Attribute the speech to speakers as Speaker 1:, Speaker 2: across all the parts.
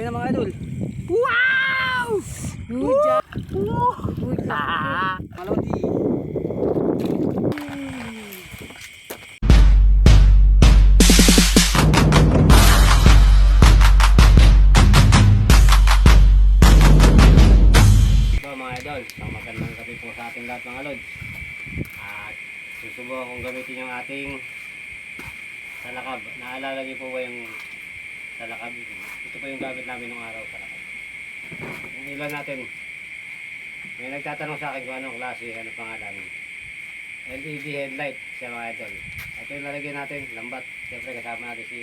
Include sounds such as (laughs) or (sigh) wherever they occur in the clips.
Speaker 1: Ayun na mga idol. Wow!
Speaker 2: Huja.
Speaker 1: Ah! Malawati. So mga idol, isang magandang gabi po sa ating lahat mga lods. At susubukan kong gamitin yung ating salakab. Naalala niyo po ba yung salakab? Ito po yung gamit namin nung araw salakab. Yung ilan natin, may nagtatanong sa akin kung anong klase, ano pangalan. LED headlight siya mga idol. Ito yung lalagyan natin, lambat. Siyempre kasama natin si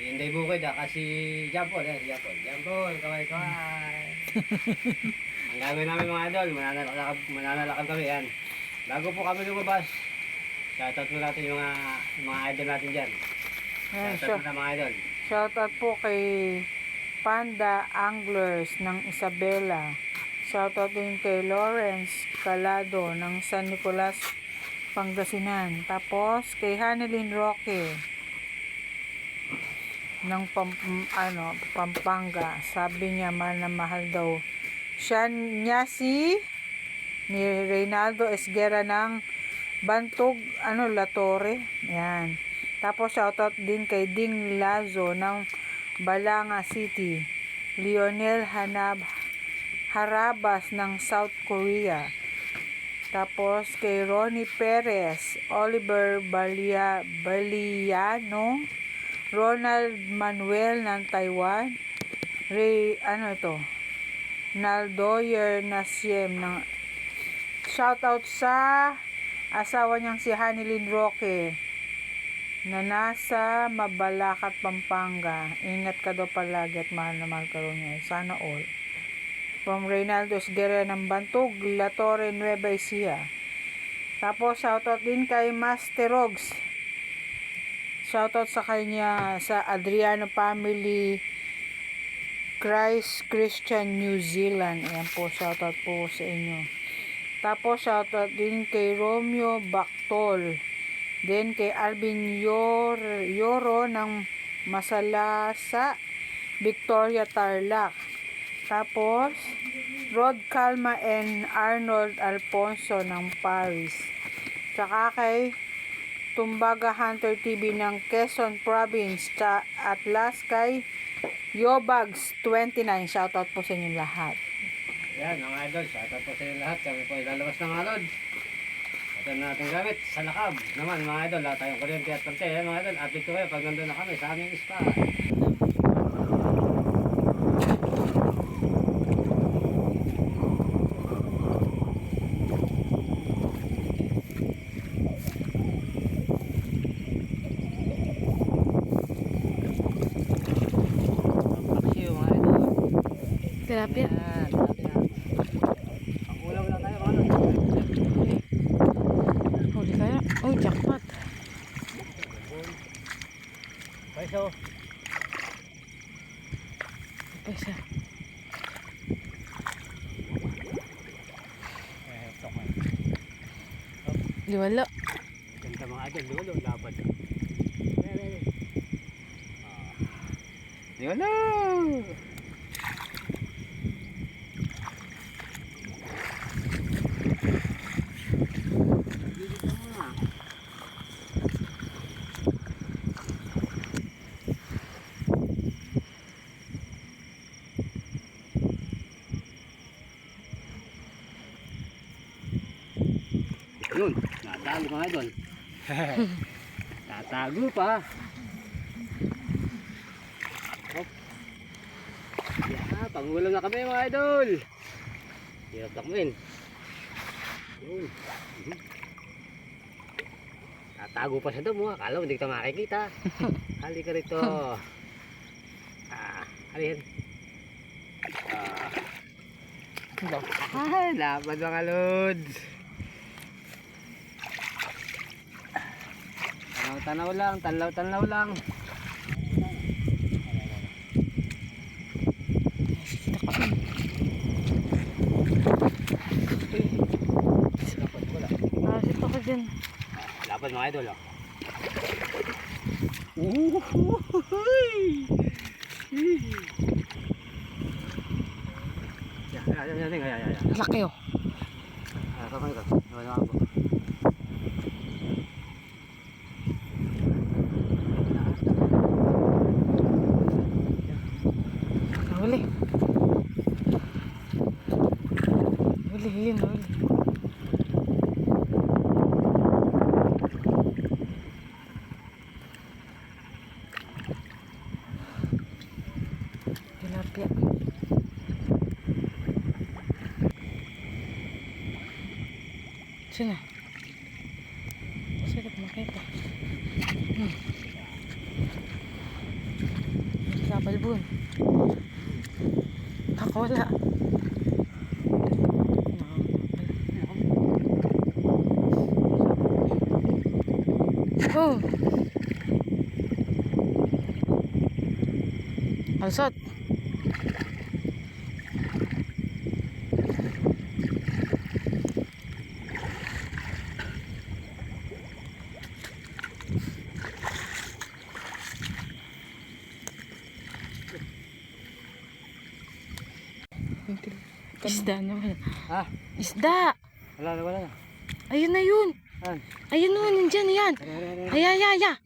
Speaker 1: Inday Bukid, ah, si Jampol, yan, si Jampol. Jampol, kaway kaway. (laughs) Ang gagawin namin mga idol, mananalakad, mananalakad kami yan. Bago po kami lumabas, shoutout po natin yung mga, mga idol natin dyan.
Speaker 2: Ayan,
Speaker 1: Shoutout
Speaker 2: shout,
Speaker 1: po na mga idol.
Speaker 2: Shoutout po kay Panda Anglers ng Isabela. Shoutout din kay Lawrence Calado ng San Nicolas, Pangasinan. Tapos kay Hanelin Roque ng Pam, ano, Pampanga. Sabi niya mahal na mahal daw siya niya si ni Reynaldo Esguera ng Bantog ano Latore. Yan. Tapos shoutout din kay Ding Lazo ng Balanga City. Lionel Hanab Harabas ng South Korea. Tapos kay Ronnie Perez, Oliver Balia, Baliano, Ronald Manuel ng Taiwan, Ray, ano ito, Naldoyer Nasiem ng shoutout sa asawa niyang si Hanilin Roque na nasa Mabalacat, Pampanga. Ingat ka daw palagi at mahal na mahal ka niya. Sana all. From Reynaldo Esguerra ng Bantog, La Torre, Nueva Ecija. Tapos, shoutout din kay Master Rogs. Shoutout sa kanya sa Adriano Family Christ Christian New Zealand. Ayan po, shoutout po sa inyo. Tapos, shoutout din kay Romeo Bactol. Then, kay Alvin Yor Yoro ng Masalasa, Victoria Tarlac. Tapos, Rod Calma and Arnold Alfonso ng Paris. Tsaka kay Tumbaga Hunter TV ng Quezon Province. Tsa- At last kay Yobags 29. Shoutout po sa inyo lahat.
Speaker 1: Yan, mga idol, shoutout po sa inyo lahat. Kami po ilalabas ng alod. Ito na natin gamit sa lakab. Naman mga idol, lahat tayong kuryente at pante. Yan mga idol, update ko kayo pag nandun na kami sa aming spa. Paksiw mga idol.
Speaker 2: Tilapia.
Speaker 1: Yan, tilapia. Ang ulam na tayo mga idol.
Speaker 2: Huli kaya? Oh, jackpot.
Speaker 1: Peso.
Speaker 2: Pesa.
Speaker 1: Eh, tokay.
Speaker 2: Liwalo.
Speaker 1: Ganda mga idol, lulo, lapad. Lulo! Yun, nadali mga idol. (laughs) Tatago pa. Hop. Yeah, pangulam na kami mga idol. Hirap takbuhin. Yun. Mhm. Tatago pa sa damo. Akala mo hindi kita makikita. (laughs) Hali ka rito. ah, halin. Ah. Ay, laban mga lods. Tanaw-tanaw lang, tanaw-tanaw lang. Wala.
Speaker 2: Ah, sito ko dyan.
Speaker 1: Laban mga idol, oh. Uhuhuy! Ayan, ayan, ayan, ayan, ayan.
Speaker 3: Laki oh.
Speaker 1: Ah, kapag ito. Wala ako.
Speaker 3: Nahuli. Huli, yun, huli. Tilapia. Sino? Sarap makita. Hmm. Kabalbon. Ako wala. Oh. Alsot. Isda naman.
Speaker 1: Ha?
Speaker 3: Isda!
Speaker 1: Wala na, wala na.
Speaker 3: Ayun na yun.
Speaker 1: Ayan.
Speaker 3: Ayun na, nandyan yan. Ay, ay, ay, ay.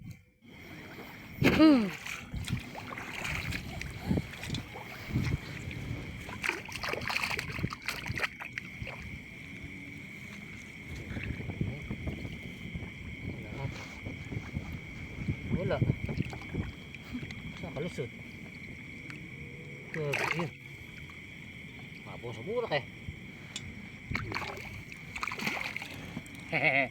Speaker 1: Wala. Saan kalusot? Grabe yun. Mabong sa bulak eh. Hehehe.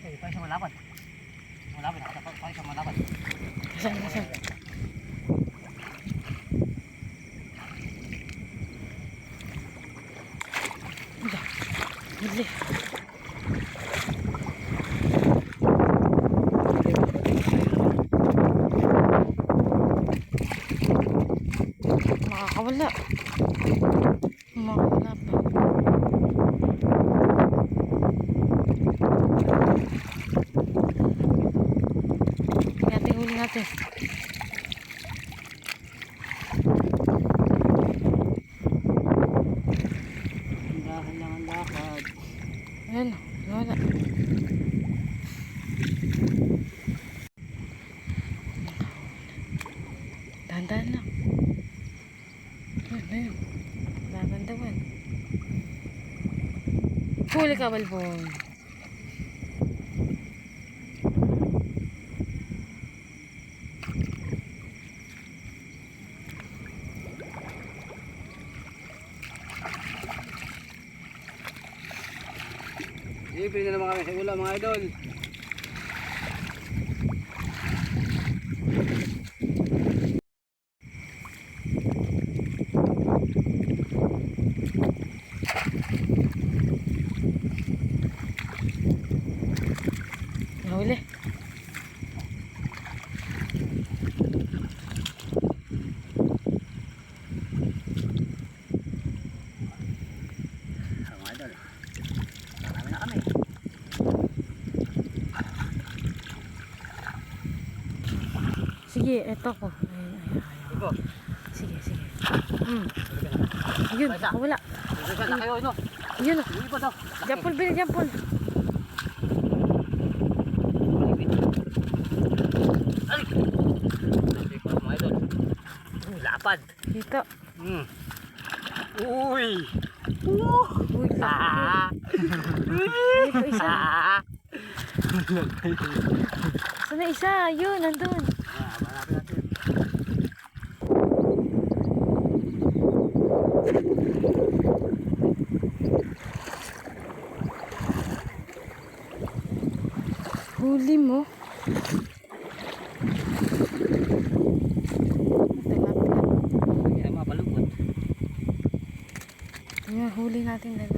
Speaker 1: Eh, pa isang malaban. Malaban, nakatapag pa isang malaban.
Speaker 3: Saan, saan? அவ்வளோ. ஆமாம் Huli ka, Balbon.
Speaker 1: Libre na naman kami sa ulam mga idol.
Speaker 3: Sige, eto ko. Ay, ay, ay.
Speaker 1: Ibo.
Speaker 3: Sige, sige. Hmm. Ayun, wala.
Speaker 1: Laki oh, ino.
Speaker 3: Ayun.
Speaker 1: Laki.
Speaker 3: jampol, bin, jampol.
Speaker 1: Ay! Uy, lapad.
Speaker 3: Dito.
Speaker 1: Hmm. Uy!
Speaker 3: Uy, laki.
Speaker 1: Ah!
Speaker 3: Ay, ito isa.
Speaker 1: Ah!
Speaker 3: Sana isa? Yun, nandun. Huli mo. Ayan, huli natin
Speaker 1: na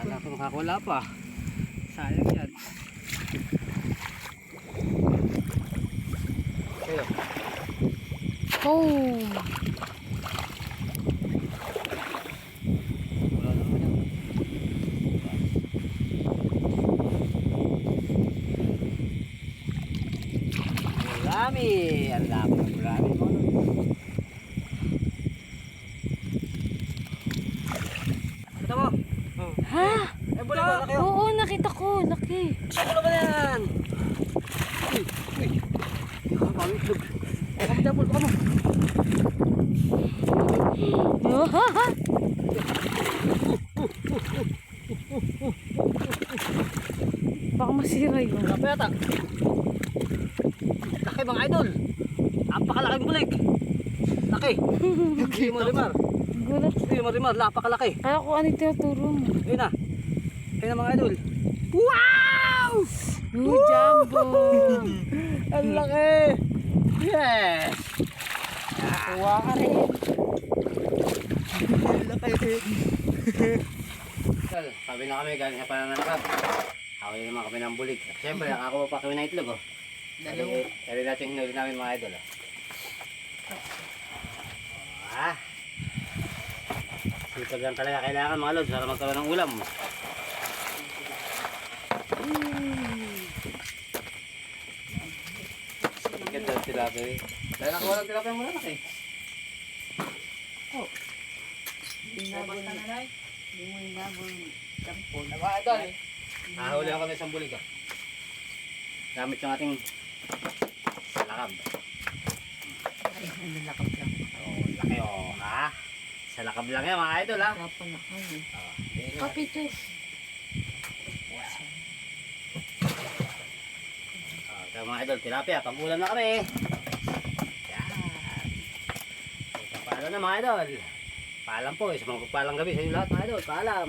Speaker 1: Kala ko makakula pa. Sayang yan. Kayo.
Speaker 2: Oh.
Speaker 1: Wala naman yan. Marami. Ang dami ng marami. Ito mo.
Speaker 2: Ha?
Speaker 1: Eh, buli mo. Laki
Speaker 2: Oo, nakita ko. Laki.
Speaker 1: Ano ba yan? Uy, uy. Pawit itlog. Oh, kami dapol, baka mo.
Speaker 2: Baka masira yun.
Speaker 1: Laki yata. Laki mga idol. Napakalaking bulig. Laki. Hindi mo rimar.
Speaker 2: Gulat.
Speaker 1: Hindi mo rimar. Napakalaki.
Speaker 2: Kala ko ano yung tinuturo mo.
Speaker 1: Ayun na. Ayun na mga idol. Wow!
Speaker 2: Oh, jumbo. (laughs)
Speaker 1: Ang laki. Yes.
Speaker 2: Nakakuha ka rin.
Speaker 1: Well, sabi na kami galing sa pananalakad. Hawin naman kami ng bulig. Siyempre, nakakuha pa kami ng itlog. Oh. Dali, dali natin hinuli namin mga idol. Oh. Ah. Sipag lang talaga kailangan mga lods para magkaroon ng ulam. Ganda tilapia eh. Dahil nakuha ng tilapia mo na laki.
Speaker 2: Binabol na lang. Hindi mo inabol. Tampon.
Speaker 1: Mga idol. Nahuli ako ng isang bulig. Oh. Gamit yung ating salakab.
Speaker 2: Ay, ano lakap lang.
Speaker 1: Oh, laki oh, ha? Sa lakab lang yan mga idol ha.
Speaker 2: Kapan na kayo.
Speaker 1: Oh, ko-
Speaker 2: Kapitos.
Speaker 1: Oh, ito mga idol, tilapia, pag-ulam na kami. Yan. So, paalam na mga idol. Paalam po, isang magpapalang gabi sa inyo lahat mga idol. Paalam.